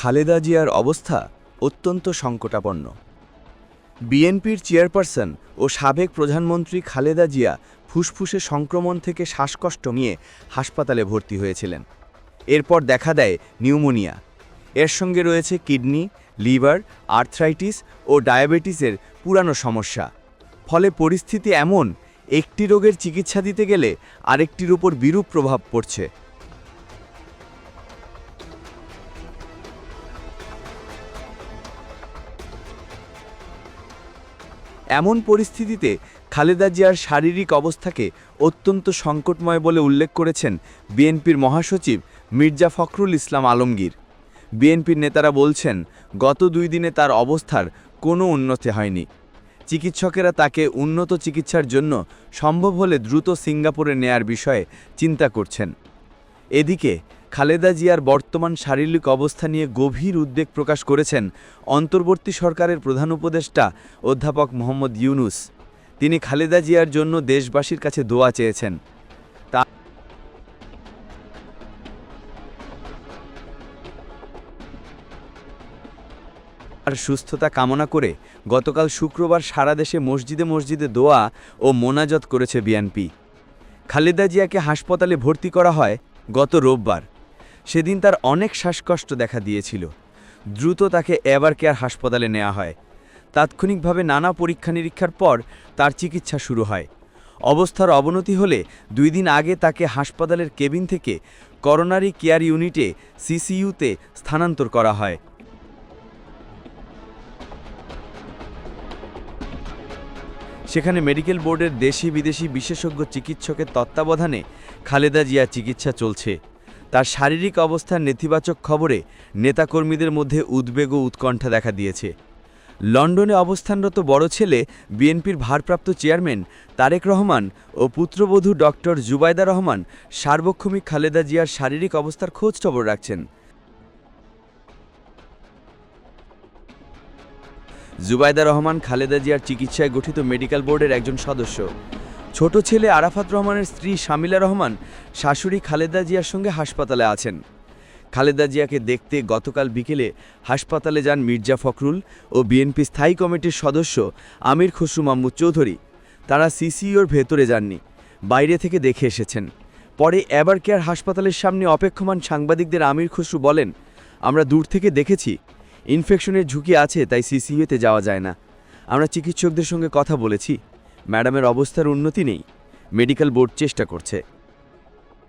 খালেদা জিয়ার অবস্থা অত্যন্ত সংকটাপন্ন। বিএনপির চেয়ারপারসন ও সাবেক প্রধানমন্ত্রী খালেদা জিয়া ফুসফুসে সংক্রমণ থেকে শ্বাসকষ্ট নিয়ে হাসপাতালে ভর্তি হয়েছিলেন। এরপর দেখা দেয় নিউমোনিয়া। এর সঙ্গে রয়েছে কিডনি, লিভার, আর্থ্রাইটিস ও ডায়াবেটিসের পুরানো সমস্যা। ফলে পরিস্থিতি এমন, একটি রোগের চিকিৎসা দিতে গেলে আরেকটির উপর বিরূপ প্রভাব পড়ছে। এমন পরিস্থিতিতে খালেদা জিয়ার শারীরিক অবস্থাকে অত্যন্ত সংকটময় বলে উল্লেখ করেছেন বিএনপির মহাসচিব মির্জা ফখরুল ইসলাম আলমগীর। বিএনপির নেতারা বলছেন, গত দুই দিনে তার অবস্থার কোনো উন্নতি হয়নি। চিকিৎসকেরা তাকে উন্নত চিকিৎসার জন্য সম্ভব হলে দ্রুত সিঙ্গাপুরে নেয়ার বিষয়ে চিন্তা করছেন। এদিকে খালেদা জিয়ার বর্তমান শারীরিক অবস্থা নিয়ে গভীর উদ্বেগ প্রকাশ করেছেন অন্তর্বর্তী সরকারের প্রধান উপদেষ্টা অধ্যাপক মোহাম্মদ ইউনুস। তিনি খালেদা জিয়ার জন্য দেশবাসীর কাছে দোয়া চেয়েছেন। আর সুস্থতা কামনা করে গতকাল শুক্রবার সারা দেশে মসজিদে মসজিদে দোয়া ও মোনাজত করেছে বিএনপি। খালেদা জিয়াকে হাসপাতালে ভর্তি করা হয় গত রোববার। সেদিন তার অনেক শ্বাসকষ্ট দেখা দিয়েছিল। দ্রুত তাকে এবার কেয়ার হাসপাতালে নেওয়া হয়। তাৎক্ষণিকভাবে নানা পরীক্ষা নিরীক্ষার পর তার চিকিৎসা শুরু হয়। অবস্থার অবনতি হলে দুই দিন আগে তাকে হাসপাতালের কেবিন থেকে করোনারি কেয়ার ইউনিটে সিসিইউতে স্থানান্তর করা হয়। সেখানে মেডিকেল বোর্ডের দেশি বিদেশি বিশেষজ্ঞ চিকিৎসকের তত্ত্বাবধানে খালেদা জিয়া চিকিৎসা চলছে। তার শারীরিক অবস্থার নেতিবাচক খবরে নেতাকর্মীদের মধ্যে উদ্বেগ ও উৎকণ্ঠা দেখা দিয়েছে। লন্ডনে অবস্থানরত বড় ছেলে, বিএনপির ভারপ্রাপ্ত চেয়ারম্যান তারেক রহমান ও পুত্রবধূ ডক্টর জুবাইদা রহমান সার্বক্ষমিক খালেদা জিয়ার শারীরিক অবস্থার খোঁজ খবর রাখছেন। জুবাইদা রহমান, খালেদা জিয়ার চিকিৎসায় গঠিত মেডিকেল বোর্ডের একজন সদস্য। ছোট ছেলে আরাফাত রহমানের স্ত্রী শামিলা রহমান, শাশুড়ি খালেদা জিয়ার সঙ্গে হাসপাতালে আছেন। খালেদা জিয়াকে দেখতে গতকাল বিকেলে হাসপাতালে যান মির্জা ফখরুল ও বিএনপি স্থায়ী কমিটির সদস্য আমির খসরু মাহমুদ চৌধুরী। তারা সিসিওর ভেতরে যাননি, বাইরে থেকে দেখে এসেছেন। পরে এবার কেয়ার হাসপাতালের সামনে অপেক্ষমান সাংবাদিকদের আমির খসরু বলেন, আমরা দূর থেকে দেখেছি, ইনফেকশনের ঝুঁকি আছে, তাই সিসিইউতে যাওয়া যায় না। আমরা চিকিৎসকদের সঙ্গে কথা বলেছি ম্যাডামের অবস্থার উন্নতি নেই। মেডিকেল বোর্ড চেষ্টা করছে।